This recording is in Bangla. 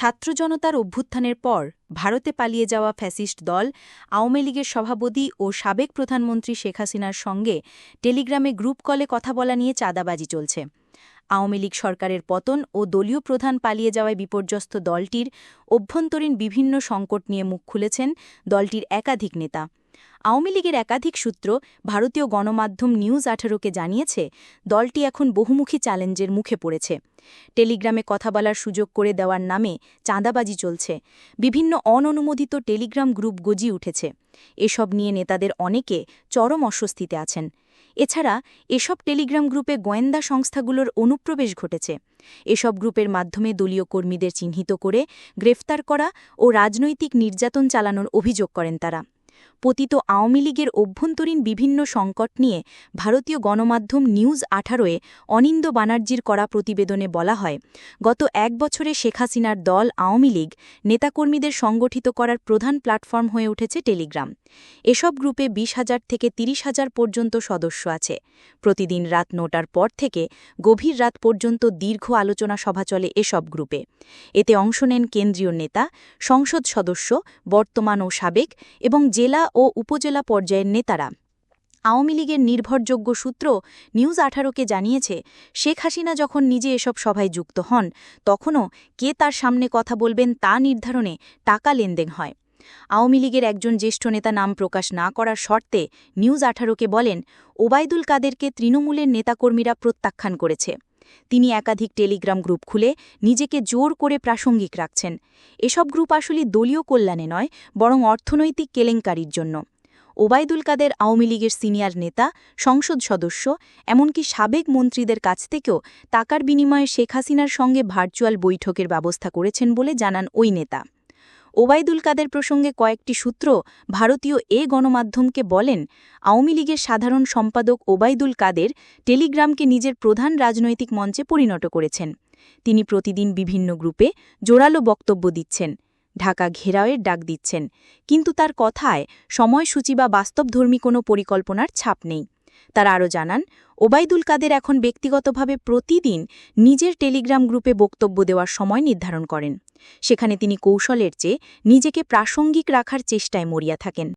ছাত্র জনতার অভ্যুত্থানের পর ভারতে পালিয়ে যাওয়া ফ্যাসিস্ট দল, আওয়ামী লীগের সভাপতি ও সাবেক প্রধানমন্ত্রী শেখ হাসিনার সঙ্গে টেলিগ্রামে গ্রুপ কলে কথা বলা নিয়ে চাঁদাবাজি চলছে। আওয়ামী লীগ সরকারের পতন ও দলীয় প্রধান পালিয়ে যাওয়ায় বিপর্যস্ত দলটির অভ্যন্তরীণ বিভিন্ন সংকট নিয়ে মুখ খুলেছেন দলটির একাধিক নেতা। আওয়ামী লীগের একাধিক সূত্র ভারতীয় গণমাধ্যম নিউজ আঠারোকে জানিয়েছে, দলটি এখন বহুমুখী চ্যালেঞ্জের মুখে পড়েছে। টেলিগ্রামে কথা বলার সুযোগ করে দেওয়ার নামে চাঁদাবাজি চলছে। বিভিন্ন অননুমোদিত টেলিগ্রাম গ্রুপ গজি উঠেছে। এসব নিয়ে নেতাদের অনেকে চরম অস্বস্তিতে আছেন। এছাড়া এসব টেলিগ্রাম গ্রুপে গোয়েন্দা সংস্থাগুলোর অনুপ্রবেশ ঘটেছে। এসব গ্রুপের মাধ্যমে দলীয় কর্মীদের চিহ্নিত করে গ্রেফতার করা ও রাজনৈতিক নির্যাতন চালানোর অভিযোগ করেন তারা। পতিত আওয়ামী লীগের অভ্যন্তরীণ বিভিন্ন সংকট নিয়ে ভারতীয় গণমাধ্যম নিউজ আঠারোয়ে অনিন্দ বানার্জির করা প্রতিবেদনে বলা হয়, গত এক বছরে শেখ হাসিনার দল আওয়ামী লীগ নেতাকর্মীদের সংগঠিত করার প্রধান প্ল্যাটফর্ম হয়ে উঠেছে টেলিগ্রাম। এসব গ্রুপে বিশ হাজার থেকে তিরিশ হাজার পর্যন্ত সদস্য আছে। প্রতিদিন রাত নটার পর থেকে গভীর রাত পর্যন্ত দীর্ঘ আলোচনা সভা চলে এসব গ্রুপে। এতে অংশ নেন কেন্দ্রীয় নেতা, সংসদ সদস্য, বর্তমান ও সাবেক এবং জেলা ও উপজেলা পর্যায়ের নেতারা। আওয়ামী লীগের নির্ভরযোগ্য সূত্র নিউজ আঠারোকে জানিয়েছে, শেখ হাসিনা যখন নিজে এসব সভায় যুক্ত হন, তখনও কে তার সামনে কথা বলবেন তা নির্ধারণে টাকা লেনদেন হয়। আওয়ামী লীগের একজন জ্যেষ্ঠ নেতা নাম প্রকাশ না করার শর্তে নিউজ আঠারোকে বলেন, ওবায়দুল কাদেরকে তৃণমূলের নেতাকর্মীরা প্রত্যাখ্যান করেছে। তিনি একাধিক টেলিগ্রাম গ্রুপ খুলে নিজেকে জোর করে প্রাসঙ্গিক রাখছেন। এসব গ্রুপ আসলে দলীয় কল্যাণে নয়, বরং অর্থনৈতিক কেলেঙ্কারির জন্য। ওবায়দুল কাদের আওয়ামী লীগের সিনিয়র নেতা, সংসদ সদস্য, এমনকি সাবেক মন্ত্রীদের কাছ থেকেও টাকার বিনিময়ে শেখ হাসিনার সঙ্গে ভার্চুয়াল বৈঠকের ব্যবস্থা করেছেন বলে জানান ওই নেতা। ওবায়দুল কাদের প্রসঙ্গে কয়েকটি সূত্র ভারতীয় এ গণমাধ্যমকে বলেন, আওয়ামী লীগের সাধারণ সম্পাদক ওবায়দুল কাদের টেলিগ্রামকে নিজের প্রধান রাজনৈতিক মঞ্চে পরিণত করেছেন। তিনি প্রতিদিন বিভিন্ন গ্রুপে জোরালো বক্তব্য দিচ্ছেন, ঢাকা ঘেরাওয়ের ডাক দিচ্ছেন। কিন্তু তার কথায় সময়সূচি বা বাস্তবধর্মী কোনো পরিকল্পনার ছাপ নেই। তারা আরও জানান, ওবায়দুল কাদের এখন ব্যক্তিগতভাবে প্রতিদিন নিজের টেলিগ্রাম গ্রুপে বক্তব্য দেওয়ার সময় নির্ধারণ করেন। সেখানে তিনি কৌশলের চেয়ে নিজেকে প্রাসঙ্গিক রাখার চেষ্টায় মরিয়া থাকেন।